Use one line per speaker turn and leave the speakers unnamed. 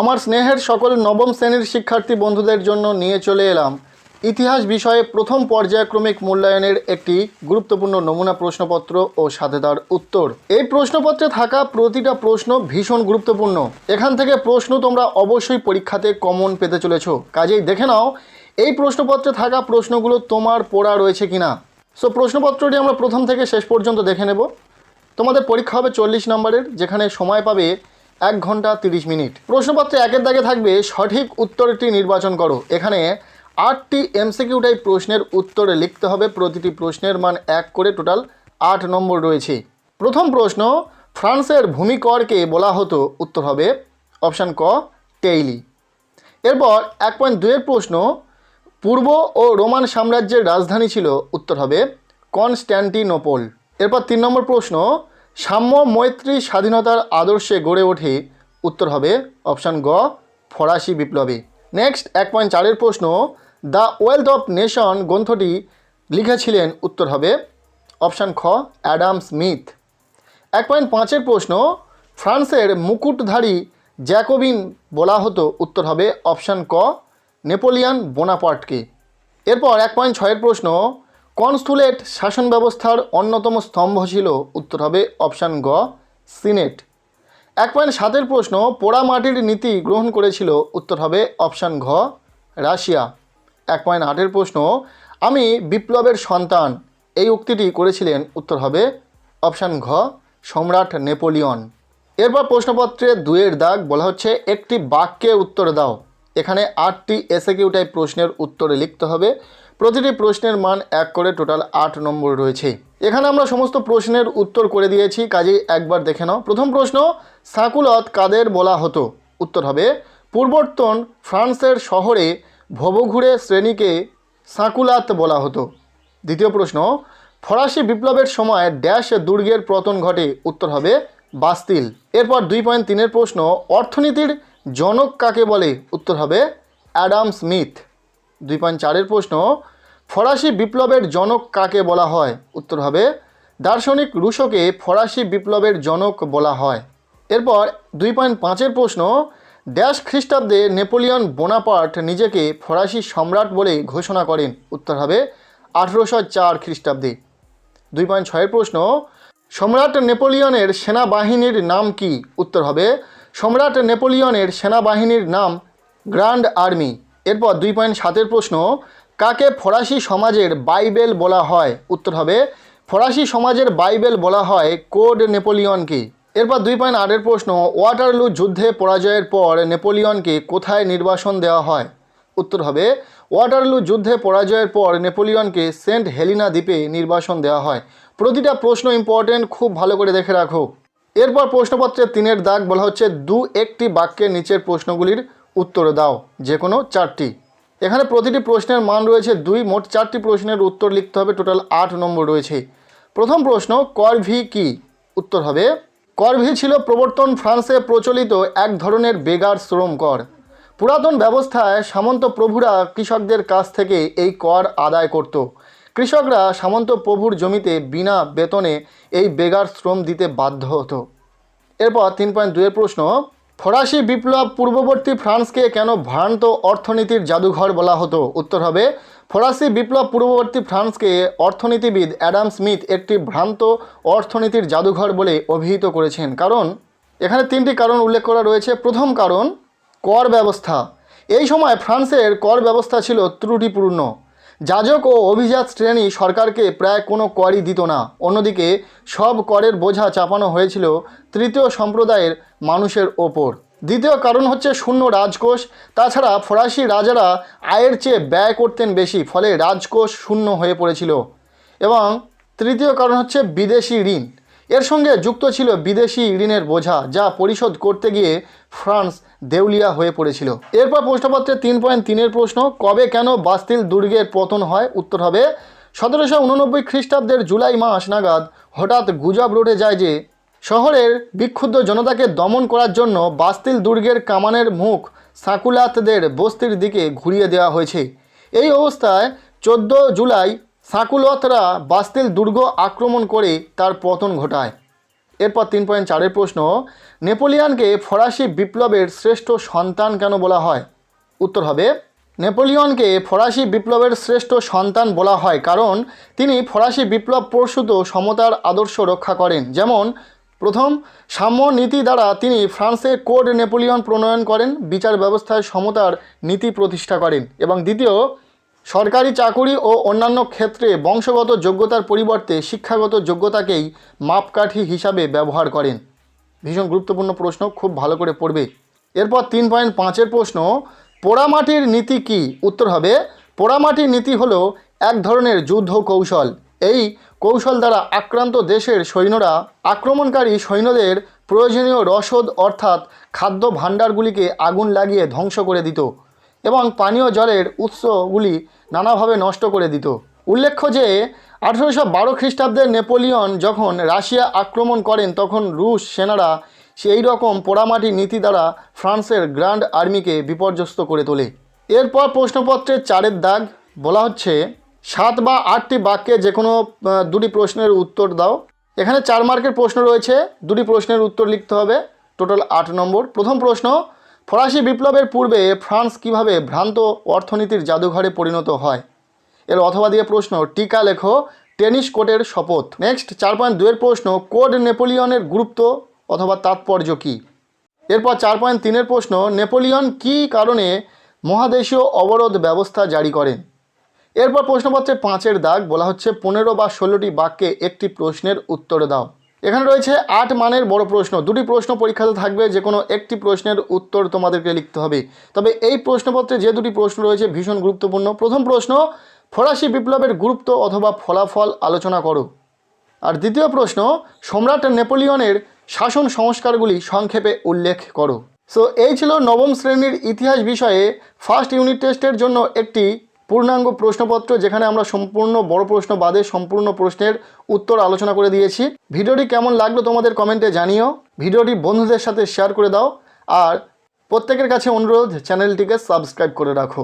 আমার স্নেহের সকল নবম শ্রেণির শিক্ষার্থী বন্ধুদের জন্য নিয়ে চলে এলাম। ইতিহাস বিষয়ে প্রথম পর্যায়ক্রমিক মূল্যায়নের একটি গুরুত্বপূর্ণ নমুনা প্রশ্নপত্র ও সাথে তার উত্তর। এই প্রশ্নপত্রে থাকা প্রতিটা প্রশ্ন ভীষণ গুরুত্বপূর্ণ। এখান থেকে প্রশ্ন তোমরা অবশ্যই পরীক্ষাতে কমন পেতে চলেছো। কাজেই দেখে নাও, এই প্রশ্নপত্রে থাকা প্রশ্নগুলো তোমার পড়া রয়েছে কিনা। সো প্রশ্নপত্রটি আমরা প্রথম থেকে শেষ পর্যন্ত দেখে নেব। তোমাদের পরীক্ষা হবে চল্লিশ নম্বরের, যেখানে সময় পাবে এক ঘণ্টা তিরিশ মিনিট। প্রশ্নপত্রে একের দাগে থাকবে সঠিক উত্তরটি নির্বাচন করো। এখানে আটটি এমসিকিউ টাইপ প্রশ্নের উত্তরে লিখতে হবে, প্রতিটি প্রশ্নের মান এক করে টোটাল আট নম্বর রয়েছে। প্রথম প্রশ্ন, ফ্রান্সের ভূমিকরকে বলা হতো, উত্তর হবে অপশান ক, টেইলি। এরপর এক পয়েন্ট দুয়ের প্রশ্ন, পূর্ব ও রোমান সাম্রাজ্যের রাজধানী ছিল, উত্তর হবে কনস্ট্যান্টিনোপোল এরপর তিন নম্বর প্রশ্ন সাম্য মৈত্রী স্বাধীনতার আদর্শে গড়ে ওঠে। উত্তর হবে অপশান গ, ফরাসি বিপ্লবী। নেক্সট, এক পয়েন্ট চারের প্রশ্ন, দ্য ওয়েলথ অফ নেশন গ্রন্থটি লিখেছিলেন, উত্তর হবে অপশান খ, অ্যাডাম স্মিথ। এক পয়েন্ট পাঁচের প্রশ্ন, ফ্রান্সের মুকুটধারী জ্যাকোবিন বলা হতো, উত্তর হবে অপশান ক, নেপোলিয়ান বোনাপার্টকে। এরপর এক পয়েন্ট ছয়ের প্রশ্ন কনস্টুলেট শাসন ব্যবস্থার অন্যতম স্তম্ভ ছিল, উত্তর হবে অপশান গ, সিনেট। এক পয়েন্ট সাতের প্রশ্ন, পোড়া মাটির নীতি গ্রহণ করেছিল, উত্তর হবে অপশান ঘ, রাশিয়া। এক পয়েন্ট আটের প্রশ্ন, আমি বিপ্লবের সন্তান, এই উক্তিটি করেছিলেন, উত্তর হবে অপশান ঘ, সম্রাট নেপোলিয়ন। এরপর প্রশ্নপত্রে দুয়ের দাগ বলা হচ্ছে, একটি বাক্যে উত্তর দাও। এখানে আটটি এসএকিউ টাইপ প্রশ্নের উত্তরে লিখতে হবে। প্রতিটি প্রশ্নের মান এক করে টোটাল আট নম্বর রয়েছে। এখানে আমরা সমস্ত প্রশ্নের উত্তর করে দিয়েছি, কাজেই একবার দেখে নাও। প্রথম প্রশ্ন, সাকুলত কাদের বলা হতো? উত্তর হবে পূর্বর্তন ফ্রান্সের শহরে ভবঘুরে শ্রেণীকে সাকুলাত বলা হতো। দ্বিতীয় প্রশ্ন, ফরাসি বিপ্লবের সময় ড্যাশ দুর্গের পতন ঘটে? উত্তর হবে, বাস্তিল। এরপর দুই পয়েন্ট তিনের প্রশ্ন, অর্থনীতির জনক কাকে বলে? উত্তর হবে অ্যাডাম স্মিথ। দুই পয়েন্ট চারের প্রশ্ন, ফরাসি বিপ্লবের জনক কাকে বলা হয়? উত্তর হবে দার্শনিক রুশোকে ফরাসি বিপ্লবের জনক বলা হয়। এরপর দুই পয়েন্ট পাঁচের প্রশ্ন ড্যাশ খ্রিস্টাব্দে নেপোলিয়ন বোনাপার্ট নিজেকে ফরাসি সম্রাট বলে ঘোষণা করেন। উত্তর হবে আঠেরোশো চার খ্রিস্টাব্দে। দুই পয়েন্ট ছয়ের প্রশ্ন, সম্রাট নেপোলিয়নের সেনাবাহিনীর নাম কি? উত্তর হবে সম্রাট নেপোলিয়নের সেনাবাহিনীর নাম গ্র্যান্ড আর্মি। এরপর দুই পয়েন্ট সাতের প্রশ্ন, কাকে ফরাসি সমাজের বাইবেল বলা হয়? উত্তর হবে, ফরাসি সমাজের বাইবেল বলা হয় কোড নেপোলিয়নকে এরপর দুই পয়েন্ট আটের প্রশ্ন, ওয়াটারলু যুদ্ধে পরাজয়ের পর নেপোলিয়নকে কোথায় নির্বাসন দেওয়া হয়? উত্তর হবে, ওয়াটারলু যুদ্ধে পরাজয়ের পর নেপোলিয়নকে সেন্ট হেলিনা দ্বীপে নির্বাসন দেওয়া হয়। প্রতিটা প্রশ্ন ইম্পর্টেন্ট খুব ভালো করে দেখে রাখো। এরপর প্রশ্নপত্রের তিনের দাগ বলা হচ্ছে, দু একটি বাক্যের নিচের প্রশ্নগুলির উত্তর দাও যে কোনো চারটি। এখানে প্রতিটি প্রশ্নের মান রয়েছে দুই, মোট চারটি প্রশ্নের উত্তর লিখতে হবে, টোটাল আট নম্বর রয়েছে। প্রথম প্রশ্ন করভি কি? উত্তর হবে করভি ছিল প্রবর্তন ফ্রান্সে প্রচলিত এক ধরনের বেগার শ্রম কর। পুরাতন ব্যবস্থায় সামন্ত প্রভুরা কৃষকদের কাছ থেকে এই কর আদায় করত। কৃষকরা সামন্ত প্রভুর জমিতে বিনা বেতনে এই বেগার শ্রম দিতে বাধ্য হতো। এরপর তিন পয়েন্ট দুয়ের প্রশ্ন, ফরাসি বিপ্লব পূর্ববর্তী ফ্রান্সকে কেন ভ্রান্ত অর্থনীতির জাদুঘর বলা হতো? উত্তর হবে, ফরাসি বিপ্লব পূর্ববর্তী ফ্রান্সকে অর্থনীতিবিদ অ্যাডাম স্মিথ একটি ভ্রান্ত অর্থনীতির জাদুঘর বলে অভিহিত করেছেন। কারণ, এখানে তিনটি কারণ উল্লেখ করা রয়েছে। প্রথম কারণ, কর ব্যবস্থা। এই সময় ফ্রান্সের কর ব্যবস্থা ছিল ত্রুটিপূর্ণ। যাজক ও অভিজাত শ্রেণি সরকারকে প্রায় কোনো করই দিত না। অন্যদিকে সব করের বোঝা চাপানো হয়েছিল তৃতীয় সম্প্রদায়ের মানুষের ওপর। দ্বিতীয় কারণ হচ্ছে শূন্য রাজকোষ। তাছাড়া ফরাসি রাজারা আয়ের চেয়ে ব্যয় করতেন বেশি, ফলে রাজকোষ শূন্য হয়ে পড়েছিল। এবং তৃতীয় কারণ হচ্ছে বিদেশি ঋণ। এর সঙ্গে যুক্ত ছিল বিদেশি ঋণের বোঝা, যা পরিশোধ করতে গিয়ে ফ্রান্স দেউলিয়া হয়ে পড়েছিল। এরপর প্রশ্নপত্রে তিন পয়েন্ট তিনের প্রশ্ন, কবে কেন বাস্তিল দুর্গের পতন হয়? উত্তর হবে, সতেরোশো উননব্বই খ্রিস্টাব্দের জুলাই মাস নাগাদ হঠাৎ গুজব রটে যায় যে, শহরের বিক্ষুব্ধ জনতাকে দমন করার জন্য বাস্তিল দুর্গের কামানের মুখ সাকুলাতদের বস্তির দিকে ঘুরিয়ে দেওয়া হয়েছে। এই অবস্থায় চোদ্দ জুলাই সাকুলতরা বাস্তিল দুর্গ আক্রমণ করে তার পতন ঘটায়। এরপর তিন পয়েন্ট চারের প্রশ্ন, নেপোলিয়ানকে ফরাসি বিপ্লবের শ্রেষ্ঠ সন্তান কেন বলা হয়? উত্তর হবে, নেপোলিয়নকে ফরাসি বিপ্লবের শ্রেষ্ঠ সন্তান বলা হয় কারণ তিনি ফরাসি বিপ্লব প্রসূত সমতার আদর্শ রক্ষা করেন। যেমন, প্রথম, সাম্য নীতি দ্বারা তিনি ফ্রান্সে কোড নেপোলিয়ন প্রণয়ন করেন, বিচার ব্যবস্থায় সমতার নীতি প্রতিষ্ঠা করেন এবং দ্বিতীয় সরকারি চাকুরি ও অন্যান্য ক্ষেত্রে বংশগত যোগ্যতার পরিবর্তে শিক্ষাগত যোগ্যতাকেই মাপকাঠি হিসাবে ব্যবহার করেন। ভীষণ গুরুত্বপূর্ণ প্রশ্ন, খুব ভালো করে পড়বে। এরপর তিন পয়েন্ট পাঁচের প্রশ্ন, পোড়ামাটির নীতি কি? উত্তর হবে, পোড়ামাটির নীতি হলো এক ধরনের যুদ্ধ কৌশল। এই কৌশল দ্বারা আক্রান্ত দেশের সৈন্যরা আক্রমণকারী সৈন্যদের প্রয়োজনীয় রসদ অর্থাৎ খাদ্য ভাণ্ডারগুলিকে আগুন লাগিয়ে ধ্বংস করে দিত। এবং পানীয় জলের উৎসগুলি নানাভাবে নষ্ট করে দিত। উল্লেখ্য যে, আঠেরোশো বারো খ্রিস্টাব্দের নেপোলিয়ন যখন রাশিয়া আক্রমণ করেন, তখন রুশ সেনারা সেই রকম পোড়ামাটি নীতি দ্বারা ফ্রান্সের গ্র্যান্ড আর্মিকে বিপর্যস্ত করে তোলে। এরপর প্রশ্নপত্রের চারের দাগ বলা হচ্ছে, সাত বা আটটি বাক্যে যে কোনো দুটি প্রশ্নের উত্তর দাও। এখানে চার মার্কের প্রশ্ন রয়েছে, দুটি প্রশ্নের উত্তর লিখতে হবে। টোটাল আট নম্বর। প্রথম প্রশ্ন ফরাসি বিপ্লবের পূর্বে ফ্রান্স কীভাবে ভ্রান্ত অর্থনীতির জাদুঘরে পরিণত হয়? এর অথবা দিয়ে প্রশ্ন, টিকা লেখো, টেনিস কোর্টের শপথ। নেক্সট, চার পয়েন্ট দুয়ের প্রশ্ন, কোড নেপোলিয়নের গুরুত্ব অথবা তাৎপর্য কী? এরপর চার পয়েন্ট তিনের প্রশ্ন, নেপোলিয়ন কী কারণে মহাদেশীয় অবরোধ ব্যবস্থা জারি করেন? এরপর প্রশ্নপত্রে পাঁচের দাগ বলা হচ্ছে, পনেরো বা ষোলোটি বাক্যে একটি প্রশ্নের উত্তর দাও। এখানে রয়েছে আট মানের বড় প্রশ্ন। দুটি প্রশ্ন পরীক্ষাতে থাকবে যে কোনো একটি প্রশ্নের উত্তর তোমাদেরকে লিখতে হবে। তবে এই প্রশ্নপত্রে যে দুটি প্রশ্ন রয়েছে ভীষণ গুরুত্বপূর্ণ। প্রথম প্রশ্ন, ফরাসি বিপ্লবের গুরুত্ব অথবা ফলাফল আলোচনা করো। আর দ্বিতীয় প্রশ্ন, সম্রাট নেপোলিয়নের শাসন সংস্কারগুলি সংক্ষেপে উল্লেখ করো। সো এই ছিল নবম শ্রেণির ইতিহাস বিষয়ে ফার্স্ট ইউনিট টেস্টের জন্য একটি পূর্ণাঙ্গ প্রশ্নপত্র যেখানে আমরা সম্পূর্ণ বড় প্রশ্ন বাদে সম্পূর্ণ প্রশ্নের উত্তর আলোচনা করে দিয়েছি। ভিডিওটি কেমন লাগল তোমাদের কমেন্টে জানিও। ভিডিওটি বন্ধুদের সাথে শেয়ার করে দাও। আর প্রত্যেকের কাছে অনুরোধ, চ্যানেলটিকে সাবস্ক্রাইব করে রাখো।